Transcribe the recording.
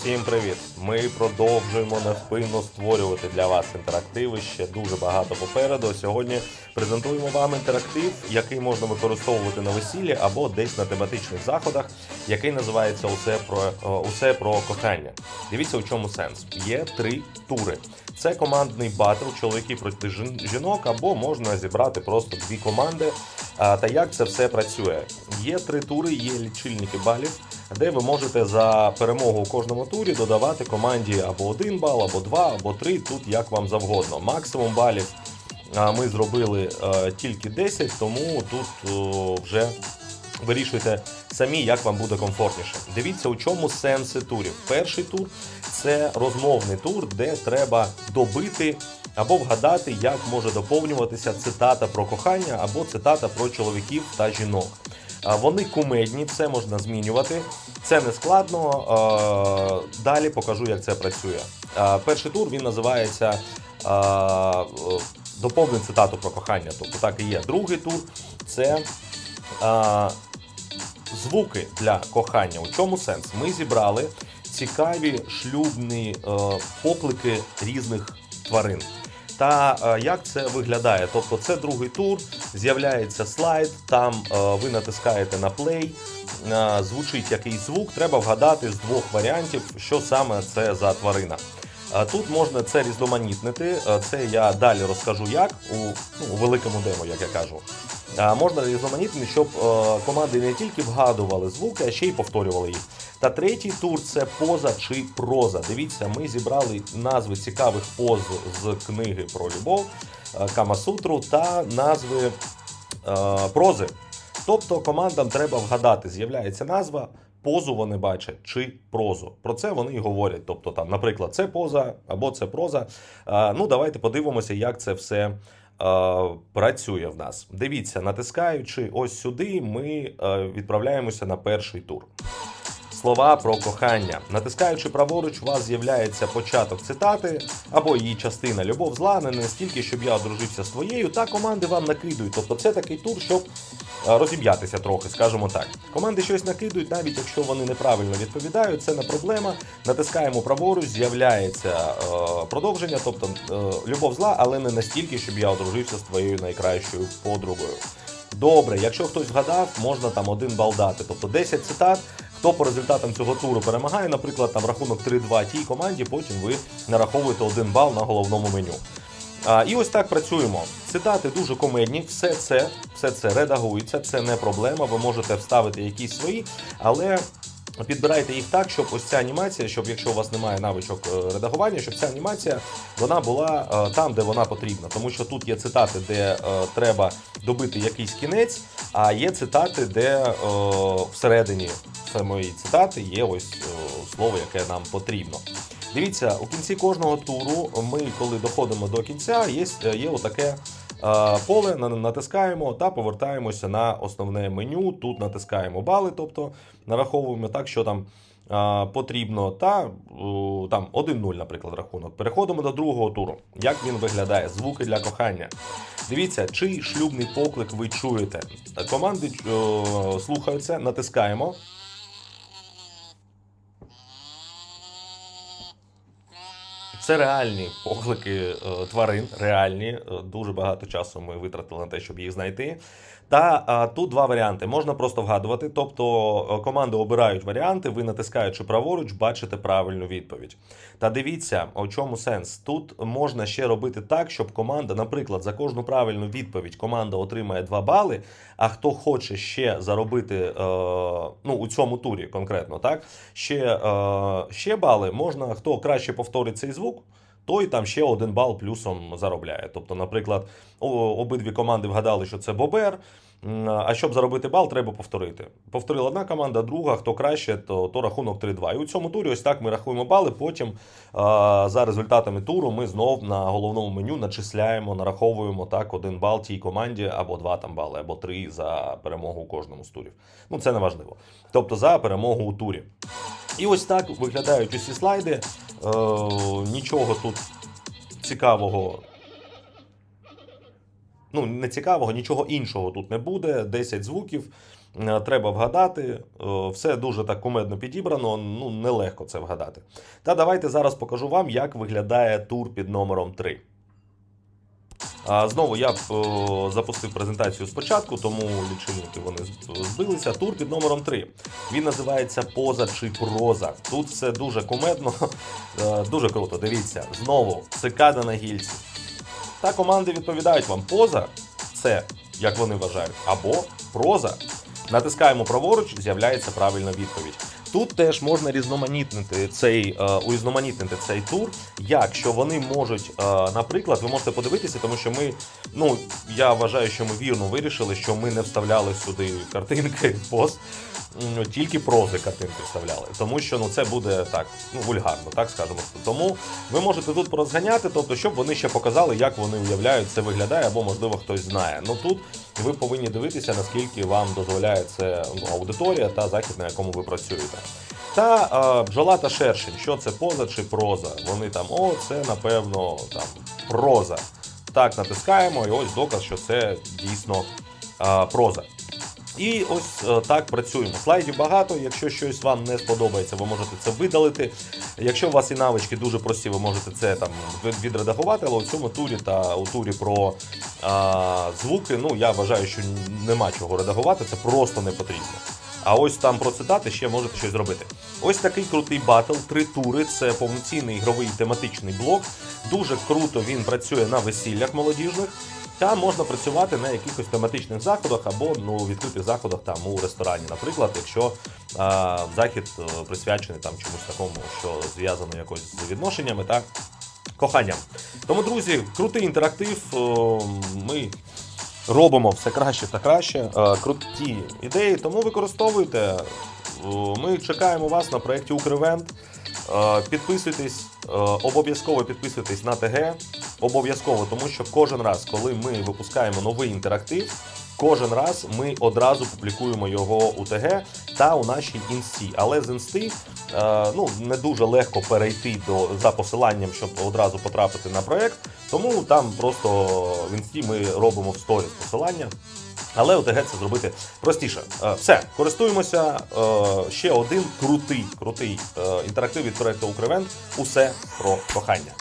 Всім привіт! Ми продовжуємо невпинно створювати для вас інтерактиви. Ще дуже багато попереду. Сьогодні презентуємо вам інтерактив, який можна використовувати на весіллі або десь на тематичних заходах, який називається Усе про усе про кохання. Дивіться, у чому сенс. Є три тури. Це командний батл, чоловіки проти жінок, або можна зібрати просто дві команди. Та як це все працює? Є три тури, є лічильники балів, де ви можете за перемогу у кожному турі додавати команді або один бал, або два, або три, тут як вам завгодно. Максимум балів ми зробили е, тільки 10, тому тут вже вирішуйте самі, як вам буде комфортніше. Дивіться, у чому сенси турів. Перший тур це розмовний тур, де треба добити або вгадати, як може доповнюватися цитата про кохання або цитата про чоловіків та жінок. Вони кумедні, все можна змінювати. Це не складно. Далі покажу, як це працює. Перший тур він називається е, цитату про кохання. Тобто так і є. Другий тур це звуки для кохання. У чому сенс? Ми зібрали цікаві шлюбні е, поклики різних тварин. Та е, як це виглядає? Тобто, це другий тур, з'являється слайд, там е, ви натискаєте на плей, звучить якийсь звук, треба вгадати з двох варіантів, що саме це за тварина. Тут можна це різноманітнити. Це я далі розкажу як у, ну, у великому демо, як я кажу. Можна різноманітнити, щоб е, команди не тільки вгадували звуки, а ще й повторювали їх. Та третій тур це поза чи проза. Дивіться, ми зібрали назви цікавих поз з книги про любов е, Камасутру та назви е, прози. Тобто командам треба вгадати, з'являється назва, позу вони бачать чи прозу. Про це вони і говорять. Тобто, там, наприклад, це поза або це проза. Ну, давайте подивимося, як це все працює в нас. Дивіться, натискаючи ось сюди, ми е, відправляємося на перший тур. Слова про кохання. Натискаючи праворуч, у вас з'являється початок цитати або її частина Любов зла не настільки, щоб я одружився з твоєю, та команди вам накидують. Тобто це такий тур, щоб е, розім'ятися трохи, скажімо так. Команди щось накидують, навіть якщо вони неправильно відповідають, це не проблема. Натискаємо праворуч, з'являється е, продовження, тобто е, любов зла, але не настільки, щоб я одружився з твоєю найкращою подругою. Добре, якщо хтось вгадав, можна там один бал дати. Тобто 10 цитат. Хто по результатам цього туру перемагає, наприклад, там рахунок 3-2 тій команді, потім ви нараховуєте один бал на головному меню. А, і ось так працюємо. Цитати дуже комедні, все це, все це редагується, це не проблема. Ви можете вставити якісь свої, але підбирайте їх так, щоб ось ця анімація, щоб якщо у вас немає навичок е, редагування, щоб ця анімація вона була е, там, де вона потрібна. Тому що тут є цитати, де е, треба добити якийсь кінець, а є цитати, де всередині самої цитати є ось слово, яке нам потрібно. Дивіться, у кінці кожного туру ми, коли доходимо до кінця, є, є отаке поле, натискаємо та повертаємося на основне меню. Тут натискаємо бали, тобто нараховуємо так, що там потрібно, та там 1-0, наприклад, рахунок. Переходимо до другого туру. Як він виглядає? Звуки для кохання. Дивіться, чий шлюбний поклик ви чуєте. Команди слухаються, натискаємо. Це реальні поклики е, тварин, реальні. Е, Дуже багато часу ми витратили на те, щоб їх знайти. Та а, тут два варіанти. Можна просто вгадувати. Тобто е, команди обирають варіанти, ви натискаючи праворуч, бачите правильну відповідь. Та дивіться, у чому сенс. Тут можна ще робити так, щоб команда, наприклад, за кожну правильну відповідь команда отримає 2 бали. А хто хоче ще заробити е, ну, у цьому турі конкретно, так ще, е, ще бали, можна хто краще повторить цей звук. Той там ще один бал плюсом заробляє. Тобто, наприклад, обидві команди вгадали, що це Бобер. А щоб заробити бал, треба повторити. Повторила одна команда, друга, хто краще, то, то рахунок 3-2. І у цьому турі ось так ми рахуємо бали. Потім за результатами туру ми знов на головному меню начисляємо, нараховуємо так один бал тій команді, або два там бали, або три за перемогу у кожному з турів. Ну це не важливо. Тобто за перемогу у турі. І ось так виглядають усі слайди. Е, нічого тут цікавого. Ну, не цікавого, нічого іншого тут не буде. 10 звуків. е, треба вгадати. Е, Все дуже так кумедно підібрано, ну нелегко це вгадати. Та давайте зараз покажу вам, як виглядає тур під номером 3. Знову я е, запустив презентацію спочатку, тому лічильники вони збилися. Тур під номером 3. Він називається Поза чи проза. Тут все дуже кумедно, е, дуже круто. Дивіться, знову цикада на гільці. Та команди відповідають вам поза це, як вони вважають, або проза. Натискаємо праворуч, з'являється правильна відповідь. Тут теж можна різноманітнити цей е, урізноманітнити цей тур, як що вони можуть, е, наприклад, ви можете подивитися, тому що ми, ну я вважаю, що ми вірно вирішили, що ми не вставляли сюди картинки пост, тільки прози картинки вставляли, тому що ну це буде так, ну вульгарно, так скажемо. Тому ви можете тут порозганяти, тобто, щоб вони ще показали, як вони уявляють це виглядає, або можливо хтось знає. Ну тут ви повинні дивитися, наскільки вам дозволяє це аудиторія та захід, на якому ви працюєте. Та е, бджола та шершень, що це поза чи проза? Вони там, о, це напевно там проза. Так, натискаємо, і ось доказ, що це дійсно е, проза. І ось е, так працюємо. Слайдів багато. Якщо щось вам не сподобається, ви можете це видалити. Якщо у вас і навички дуже прості, ви можете це там відредагувати, але у цьому турі та у турі про а, звуки, ну я вважаю, що нема чого редагувати, це просто не потрібно. А ось там про цитати ще можете щось зробити. Ось такий крутий батл, три тури. Це повноцінний ігровий тематичний блок. Дуже круто він працює на весіллях молодіжних. Та можна працювати на якихось тематичних заходах або ну відкритих заходах там у ресторані, наприклад, якщо а, захід е, присвячений там чомусь такому, що зв'язано якось з відношеннями та коханням. Тому, друзі, крутий інтерактив. е, Ми робимо все краще та краще. е, Круті ідеї, тому використовуйте. Ми чекаємо вас на проєкті Укревент. Підписуйтесь, обов'язково підписуйтесь на ТГ. Обов'язково, тому що кожен раз, коли ми випускаємо новий інтерактив, кожен раз ми одразу публікуємо його у ТГ та у нашій інсті. Але з інсти е, ну, не дуже легко перейти до, за посиланням, щоб одразу потрапити на проект. Тому там просто в інсті ми робимо в сторіс посилання. Але у ТГ це зробити простіше. Е, Все, користуємося. Е, Ще один крутий, крутий інтерактив від проекту Укревент. Усе про кохання.